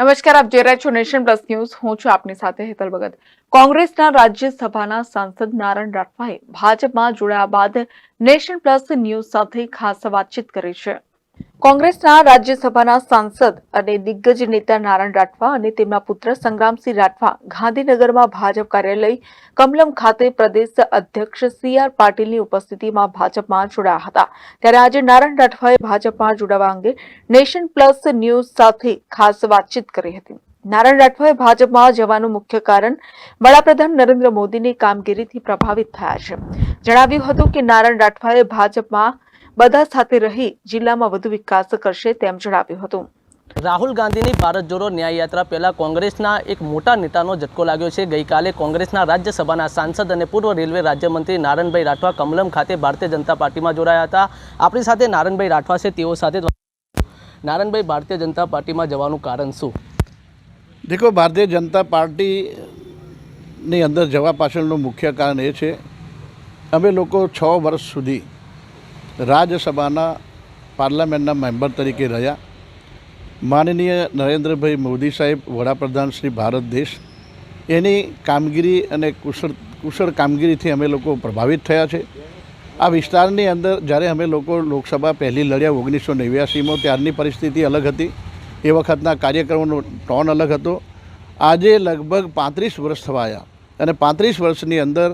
નમસ્કાર, આપ જોઈ રહ્યા છો નેશન પ્લસ ન્યૂઝ. હું છું આપની સાથે હેતલ ભગત. કોંગ્રેસના રાજ્યસભાના સાંસદ નારાયણ રાઠવાએ ભાજપમાં જોડાયા બાદ નેશન પ્લસ ન્યૂઝ સાથે ખાસ વાતચીત કરી છે. કોંગ્રેસના રાજ્યસભાના સાંસદ અને દિગ્ગજ નેતા નારાયણ રાઠવા અને તેમના પુત્ર સંગ્રામસિંહ રાઠવા ગાંધીનગરમાં ભાજપ કાર્યાલય કમલમ ખાતે પ્રદેશ અધ્યક્ષ સી આર પાટીલની ઉપસ્થિતિમાં ભાજપમાં જોડાયા હતા. ત્યારે આજે નારાયણ રાઠવાએ ભાજપમાં જોડાવા અંગે નેશન પ્લસ ન્યૂઝ સાથે ખાસ વાતચીત કરી હતી. નારાયણ રાઠવાએ ભાજપમાં જવાનું મુખ્ય કારણ વડાપ્રધાન નરેન્દ્ર મોદીની કામગીરીથી પ્રભાવિત થયા છે. જણાવ્યું હતું કે નારાયણ રાઠવાએ ભાજપમાં બધા સાથે રહી જિલ્લામાં વધુ વિકાસ કરશે તેમ જણાવ્યું હતું. રાહુલ ગાંધીની ભારત જોડો ન્યાય યાત્રા પહેલાં કોંગ્રેસના એક મોટા નેતાનો ઝટકો લાગ્યો છે. ગઈકાલે કોંગ્રેસના રાજ્યસભાના સાંસદ અને પૂર્વ રેલવે રાજ્યમંત્રી નારણભાઈ રાઠવા કમલમ ખાતે ભારતીય જનતા પાર્ટીમાં જોડાયા હતા. આપણી સાથે નારણભાઈ રાઠવા છે. તેઓ સાથે નારણભાઈ ભારતીય જનતા પાર્ટીમાં જવાનું કારણ શું? દેખો ભારતીય જનતા પાર્ટીની અંદર જવા પાછળનું મુખ્ય કારણ એ છે અમે લોકો છ વર્ષ સુધી રાજ્યસભાના પાર્લામેન્ટના મેમ્બર તરીકે રહ્યા. માનનીય નરેન્દ્રભાઈ મોદી સાહેબ, વડાપ્રધાન શ્રી ભારત દેશ. એની કામગીરી અને કુશળ કુશળ કામગીરીથી અમે લોકો પ્રભાવિત થયા છે. આ વિસ્તારની અંદર જ્યારે અમે લોકો લોકસભા પહેલી લડ્યા ઓગણીસો નેવ્યાસીમાં, ત્યારની પરિસ્થિતિ અલગ હતી. એ વખતના કાર્યક્રમોનો ટોન અલગ હતો. આજે લગભગ પાંત્રીસ વર્ષ થવા આવ્યા અને પાંત્રીસ વર્ષની અંદર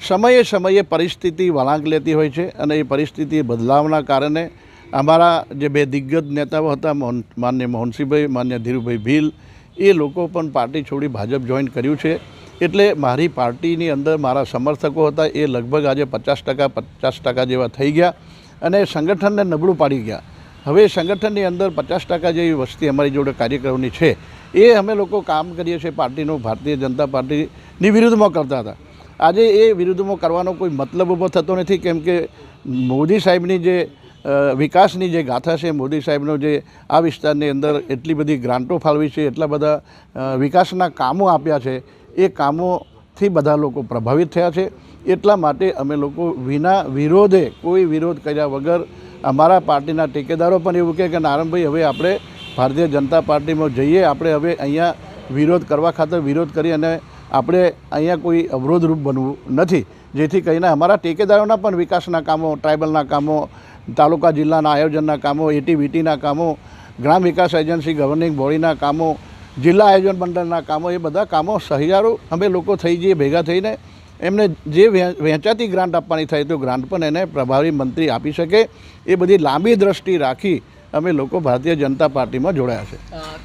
સમયે સમયે પરિસ્થિતિ વળાંક લેતી હોય છે અને એ પરિસ્થિતિ બદલાવના કારણે અમારા જે બે દિગ્ગજ નેતાઓ હતા, મોહન, માન્ય મોહનસિંહભાઈ, માન્ય ધીરુભાઈ ભીલ, એ લોકો પણ પાર્ટી છોડી ભાજપ જોઈન કર્યું છે. એટલે મારી પાર્ટીની અંદર મારા સમર્થકો હતા, એ લગભગ આજે પચાસ ટકા પચાસ ટકા જેવા થઈ ગયા અને સંગઠનને નબળું પાડી ગયા. હવે સંગઠનની અંદર પચાસ ટકા જેવી વસ્તી અમારી જોડે કાર્યક્રમની છે. એ અમે લોકો કામ કરીએ છીએ પાર્ટીનું ભારતીય જનતા પાર્ટીની વિરુદ્ધમાં કરતા હતા. આજે એ વિરુદ્ધમાં કરવાનો કોઈ મતલબ ઊભો થતો નથી, કેમ કે મોદી સાહેબની જે વિકાસની જે ગાથા છે, મોદી સાહેબનો જે આ વિસ્તારની અંદર એટલી બધી ગ્રાન્ટો ફાળવી છે, એટલા બધા વિકાસના કામો આપ્યા છે, એ કામોથી બધા લોકો પ્રભાવિત થયા છે. એટલા માટે અમે લોકો વિના વિરોધે, કોઈ વિરોધ કર્યા વગર અમારા પાર્ટીના ટેકેદારો પણ એવું કહે કે નારણભાઈ હવે આપણે ભારતીય જનતા પાર્ટીમાં જઈએ, આપણે હવે અહીંયા વિરોધ કરવા ખાતર વિરોધ કરી અને આપણે અહીંયા કોઈ અવરોધરૂપ બનવું નથી. જેથી કરીને અમારા ટેકેદારોના પણ વિકાસના કામો, ટ્રાઇબલના કામો, તાલુકા જિલ્લાના આયોજનના કામો, એટીવીટીના કામો, ગ્રામ વિકાસ એજન્સી, ગવર્નિંગ બોડીના કામો, જિલ્લા આયોજન મંડળના કામો, એ બધા કામો સહિયારો અમે લોકો થઈ જઈએ, ભેગા થઈને એમને જે વહે- વહેંચાતી ગ્રાન્ટ આપવાની થાય તો ગ્રાન્ટ પણ એને પ્રભારી મંત્રી આપી શકે. એ બધી લાંબી દ્રષ્ટિ રાખી અમે લોકો ભારતીય જનતા પાર્ટીમાં જોડાયા છે.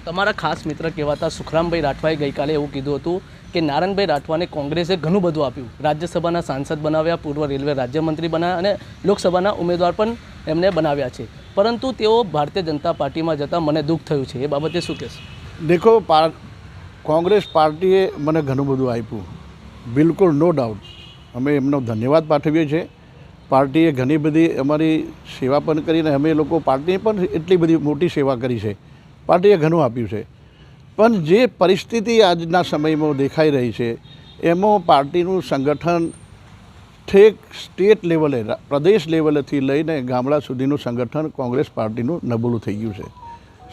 તમારા ખાસ મિત્ર કહેવાતા સુખરામભાઈ રાઠવાએ ગઈકાલે એવું કીધું હતું કે નારાયણભાઈ રાઠવાને કોંગ્રેસે ઘણું બધું આપ્યું. રાજ્યસભાના સાંસદ બનાવ્યા, પૂર્વ રેલવે રાજ્યમંત્રી બનાવ્યા અને લોકસભાના ઉમેદવાર પણ એમને બનાવ્યા છે. પરંતુ તેઓ ભારતીય જનતા પાર્ટીમાં જતાં મને દુઃખ થયું છે. એ બાબતે શું કહેશો? દેખો કોંગ્રેસ પાર્ટીએ મને ઘણું બધું આપ્યું. બિલકુલ નો ડાઉટ અમે એમનો ધન્યવાદ પાઠવીએ છીએ. પાર્ટીએ ઘણી બધી અમારી સેવા પણ કરીને અમે લોકો પાર્ટીએ પણ એટલી બધી મોટી સેવા કરી છે. પાર્ટીએ ઘણું આપ્યું છે. પણ જે પરિસ્થિતિ આજના સમયમાં દેખાઈ રહી છે, એમાં પાર્ટીનું સંગઠન ઠેક સ્ટેટ લેવલે, પ્રદેશ લેવલેથી લઈને ગામડા સુધીનું સંગઠન કોંગ્રેસ પાર્ટીનું નબળું થઈ ગયું છે.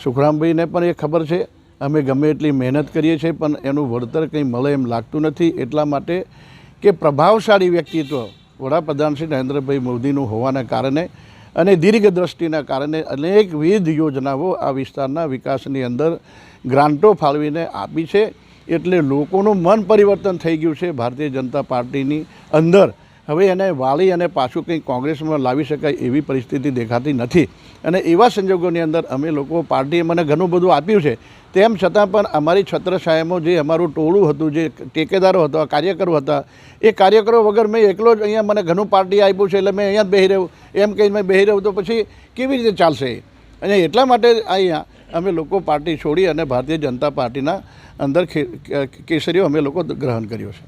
સુખરામભાઈને પણ એ ખબર છે, અમે ગમે એટલી મહેનત કરીએ છીએ, પણ એનું વળતર કંઈ મળે એમ લાગતું નથી, એટલા માટે કે પ્રભાવશાળી વ્યક્તિત્વ વડાપ્રધાન શ્રી નરેન્દ્રભાઈ મોદીનું હોવાના કારણે અને દીર્ઘ દ્રષ્ટિના કારણે અનેકવિધ યોજનાઓ આ વિસ્તારના વિકાસની અંદર ગ્રાન્ટો ફાળવીને આપી છે. એટલે લોકોનું મન પરિવર્તન થઈ ગયું છે. ભારતીય જનતા પાર્ટીની અંદર હવે એને વાળી અને પાછું કંઈ કોંગ્રેસમાં લાવી શકાય એવી પરિસ્થિતિ દેખાતી નથી. અને એવા સંજોગોની અંદર અમે લોકો પાર્ટીએ મને ઘણું બધું આપ્યું છે. તેમ છતાં પણ અમારી છત્રછાયામાં જે અમારું ટોળું હતું, જે ટેકેદારો હતા, કાર્યકરો હતા, એ કાર્યકરો વગર મેં એકલો જ અહીંયા મને ઘણું પાર્ટી આપ્યું છે એટલે મેં અહીંયા જ બેહી રહ્યું. એમ કહીને મેં બેહી રહ્યું તો પછી કેવી રીતે ચાલશે? અને એટલા માટે અહીંયા અમે લોકો પાર્ટી છોડી અને ભારતીય જનતા પાર્ટીના અંદર કેસરીઓ અમે લોકો ગ્રહણ કર્યો છે.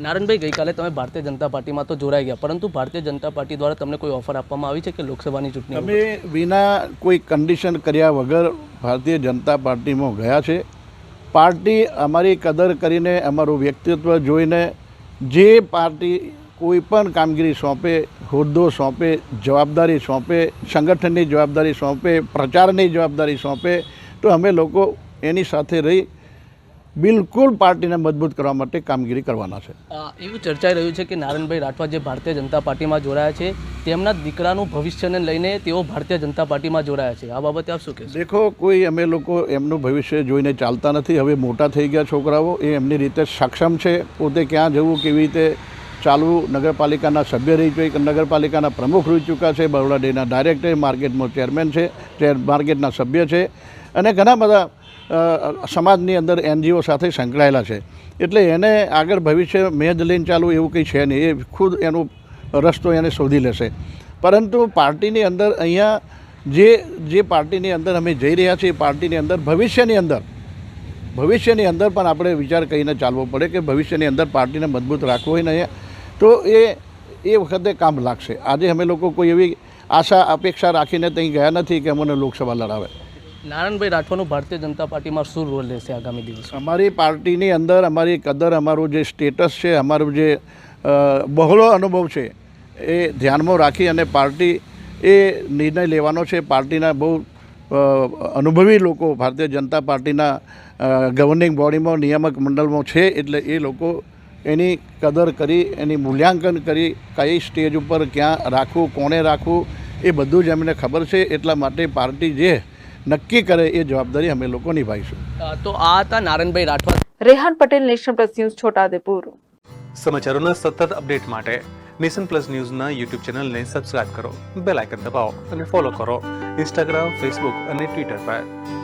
નારણભાઈ ગઈકાલે તમે ભારતીય જનતા પાર્ટીમાં તો જોડાઈ ગયા પરંતુ ભારતીય જનતા પાર્ટી દ્વારા તમને કોઈ ઓફર આપવામાં આવી છે કે લોકસભાની ચૂંટણી અમે વિના કોઈ કન્ડિશન કર્યા વગર ભારતીય જનતા પાર્ટીમાં ગયા છે. પાર્ટી અમારી કદર કરીને અમારું વ્યક્તિત્વ જોઈને જે પાર્ટી કોઈ પણ કામગીરી સોંપે હોદ્દો સોંપે જવાબદારી સોંપે સંગઠનની જવાબદારી સોંપે પ્રચારની જવાબદારી સોંપે તો અમે લોકો એની સાથે રહી બિલકુલ પાર્ટીને મજબૂત કરવા માટે કામગીરી કરવાના છે. એવું ચર્ચાઈ રહ્યું છે કે નારાયણભાઈ રાઠવા જે ભારતીય જનતા પાર્ટીમાં જોડાયા છે તેમના દીકરાનું ભવિષ્યને લઈને તેઓ ભારતીય જનતા પાર્ટીમાં જોડાયા છે. આ બાબતે આપ શું કહેશો? દેખો કોઈ અમે લોકો એમનું ભવિષ્ય જોઈને ચાલતા નથી. હવે મોટા થઈ ગયા છોકરાઓ એ એમની રીતે સક્ષમ છે. પોતે ક્યાં જવું કેવી રીતે ચાલવું નગરપાલિકાના સભ્ય રહી ચૂક્યા. નગરપાલિકાના પ્રમુખ રહી ચૂક્યા છે. બરોડા ડેના ડાયરેક્ટર, માર્કેટમાં ચેરમેન છે, ચેર માર્કેટના સભ્ય છે અને ઘણા બધા સમાજની અંદર એનજીઓ સાથે સંકળાયેલા છે. એટલે એને આગળ ભવિષ્ય મેં જ લઈને ચાલુ એવું કંઈ છે નહીં. એ ખુદ એનો રસ્તો એને શોધી લેશે. પરંતુ પાર્ટીની અંદર અહીંયા જે જે પાર્ટીની અંદર અમે જઈ રહ્યા છીએ પાર્ટીની અંદર ભવિષ્યની અંદર ભવિષ્યની અંદર પણ આપણે વિચાર કરીને ચાલવો પડે કે ભવિષ્યની અંદર પાર્ટીને મજબૂત રાખવું હોય ને અહીંયા તો એ એ વખતે કામ લાગશે. આજે અમે લોકો કોઈ એવી આશા અપેક્ષા રાખીને ત્યાં ગયા નથી કે અમને લોકસભા લડાવે. નારાયણભાઈ રાઠવાનું ભારતીય જનતા પાર્ટીમાં શું રોલ રહેશે આગામી દિવસ? અમારી પાર્ટીની અંદર અમારી કદર અમારું જે સ્ટેટસ છે અમારું જે બહોળો અનુભવ છે એ ધ્યાનમાં રાખી અને પાર્ટી એ નિર્ણય લેવાનો છે. પાર્ટીના બહુ અનુભવી લોકો ભારતીય જનતા પાર્ટીના ગવર્નિંગ બોડીમાં નિયામક મંડળમાં છે એટલે એ લોકો એની કદર કરી એની મૂલ્યાંકન કરી કઈ સ્ટેજ ઉપર ક્યાં રાખવું કોને રાખવું એ બધું જ અમને ખબર છે. એટલા માટે પાર્ટી જે નક્કી કરે એ જવાબદારી અમે લોકો નિભાવીશું. તો આ હતા Narayanbhai Rathwa. Rehan Patel national plus news Chhota Udepur. સમાચારોના સતત અપડેટ માટે નેશન પ્લસ ન્યૂઝના યુટ્યુબ ચેનલને સબસ્ક્રાઇબ કરો બેલ આઇકન દબાવો અને ફોલો કરો ઇન્સ્ટાગ્રામ ફેસબુક અને ટ્વિટર પર.